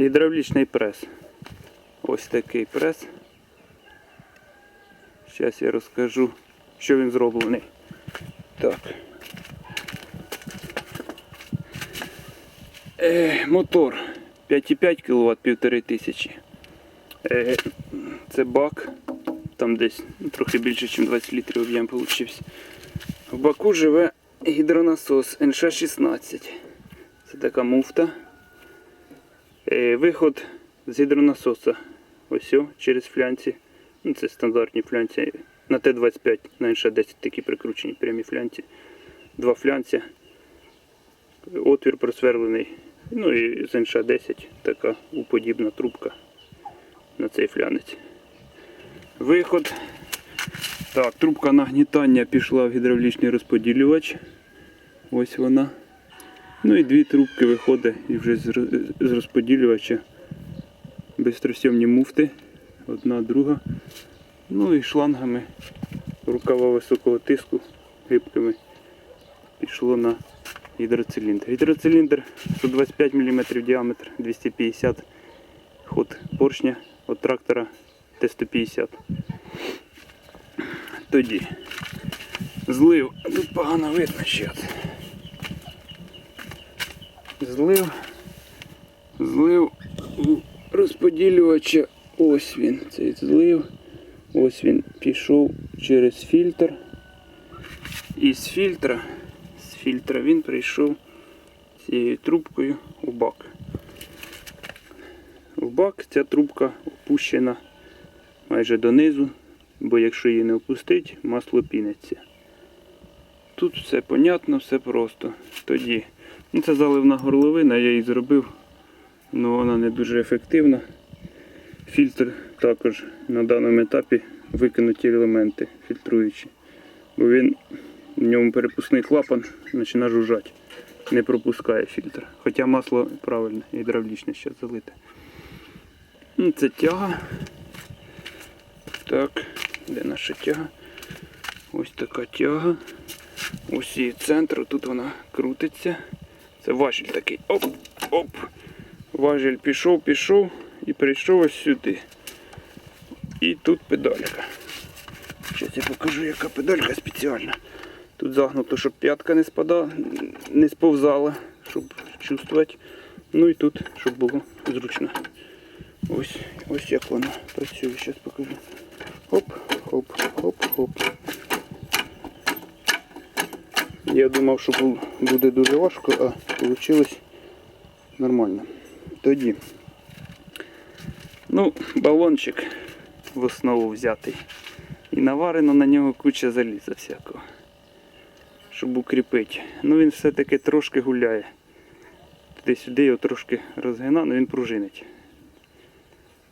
Гідравлічний прес. Ось такий прес. Зараз я розкажу, що він зроблений. Так. Е, мотор 5,5 кВт, 1500. Е, це бак. Там десь трохи більше, ніж 20 літрів об'єм получився. В баку живе гідронасос НШ-16. Це така муфта. Е, виход з гідронасоса. Ось через флянці. Ну, це стандартні флянці. На Т-25 на НШ-10 такі прикручені прямі флянці. Два флянці. Отвір просверлений. Ну і з НШ-10 така уподібна трубка на цей флянець. Виход. Так, трубка нагнітання пішла в гідравлічний розподілювач. Ось вона. Ну і дві трубки виходить і вже з розподілювача. Безтросьомні муфти. Одна, друга. Ну і шлангами рукава високого тиску гибкими пішло на гідроциліндр. Гідроциліндр 125 мм діаметр, 250 ход поршня від трактора Т-150. Тоді злив. Тут погано видно ще. Злив. Злив розподілювача. Ось він, цей злив. Ось він пішов через фільтр. І з фільтра, з фільтра він прийшов цією трубкою у бак. В бак ця трубка опущена майже донизу, бо якщо її не опустить, масло пінеться. Тут все понятно, все просто. Тоді. Ну, це заливна горловина, я її зробив, але вона не дуже ефективна. Фільтр також на даному етапі викинуті елементи фільтруючі. Бо він в ньому перепускний клапан починає жужжати. Не пропускає фільтр. Хоча масло правильне, гідравлічне ще залите. Ну, Це тяга. Так, де наша тяга? Ось така тяга. Ось її центр, тут вона крутиться. Це важіль такий. Оп, оп. Важіль пішов, пішов і прийшов ось сюди. І тут педалька. Зараз я покажу, яка педалька спеціальна. Тут загнуто, щоб п'ятка не спадала, не сповзала, щоб чувствувати. Ну і тут, щоб було зручно. Ось, ось як воно працює, зараз покажу. Хоп, хоп, хоп, хоп. Я думав, що буде дуже важко, а вийшло нормально. Тоді. Ну, балончик в основу взятий. І наварено на нього куча заліза всякого. Щоб укріпити. Ну він все-таки трошки гуляє. Туди-сюди його трошки розгина, але він пружинить.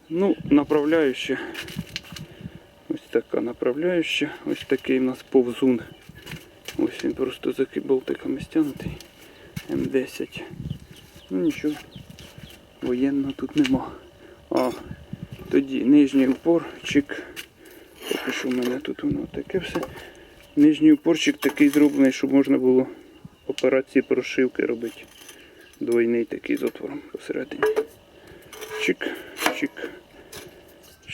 Ну, направляюча. Ось така направляюча. Ось такий у нас повзун. Ось він просто за болтиками стягнутий. М10. Ну нічого. Воєнного тут нема. А, тоді нижній упорчик. Поки що в мене тут воно таке все. Нижній упорчик такий зроблений, щоб можна було операції прошивки робити. Двойний такий з отвором посередині. Чик, чик.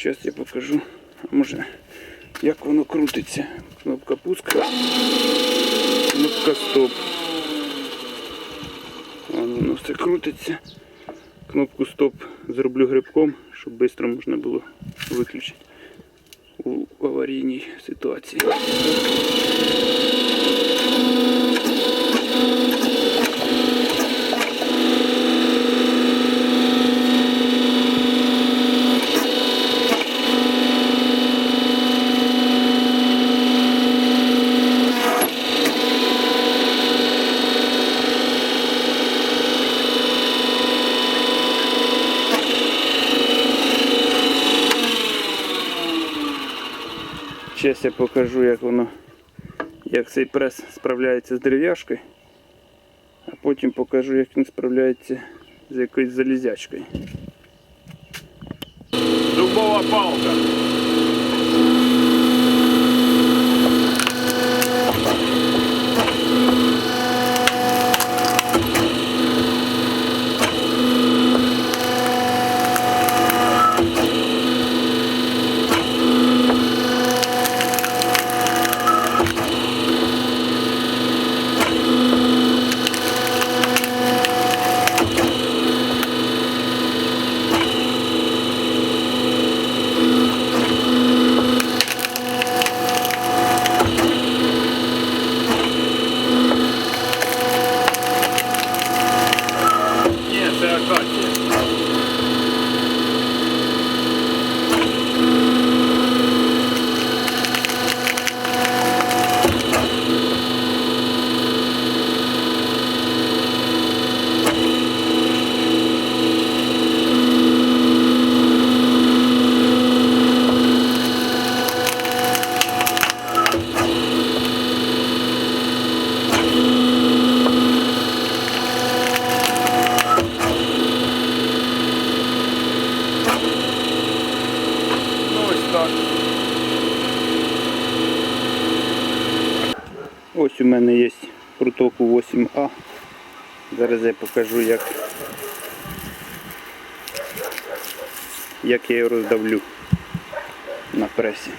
Зараз я покажу. А може як воно крутиться. Кнопка пуска. Кнопка стоп. Воно воно все крутиться. Кнопку стоп зроблю грибком, щоб швидко можна було виключити у аварійній ситуації. Зараз я покажу, як воно, як цей прес справляється з дерев'яшкою, а потім покажу, як він справляється з якоюсь залізячкою. Дубова палка. Ось у мене є протоку 8А. Зараз я покажу, як, як я його роздавлю на пресі.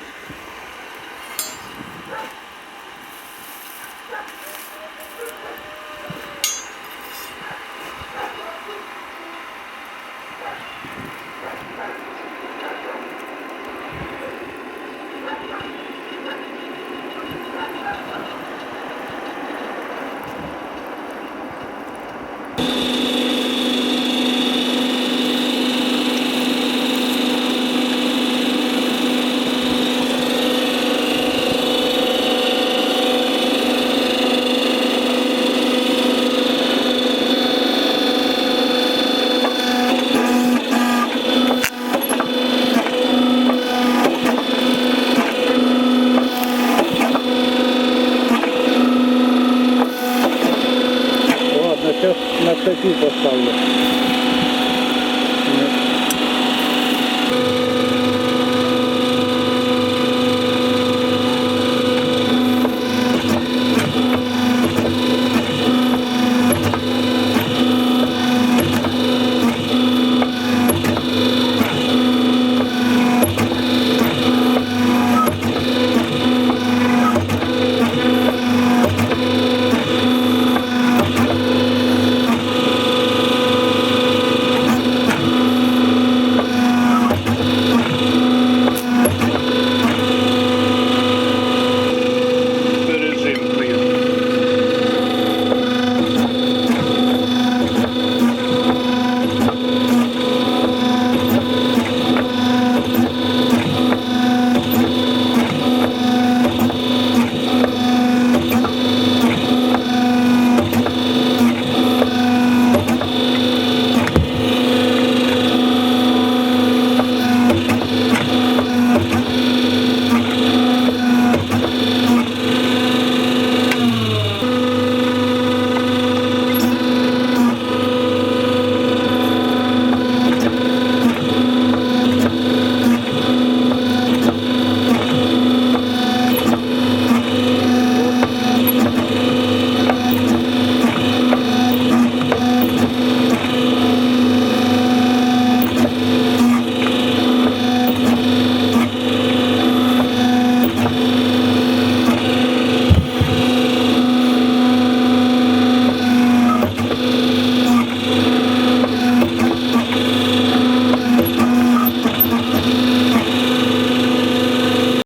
干了。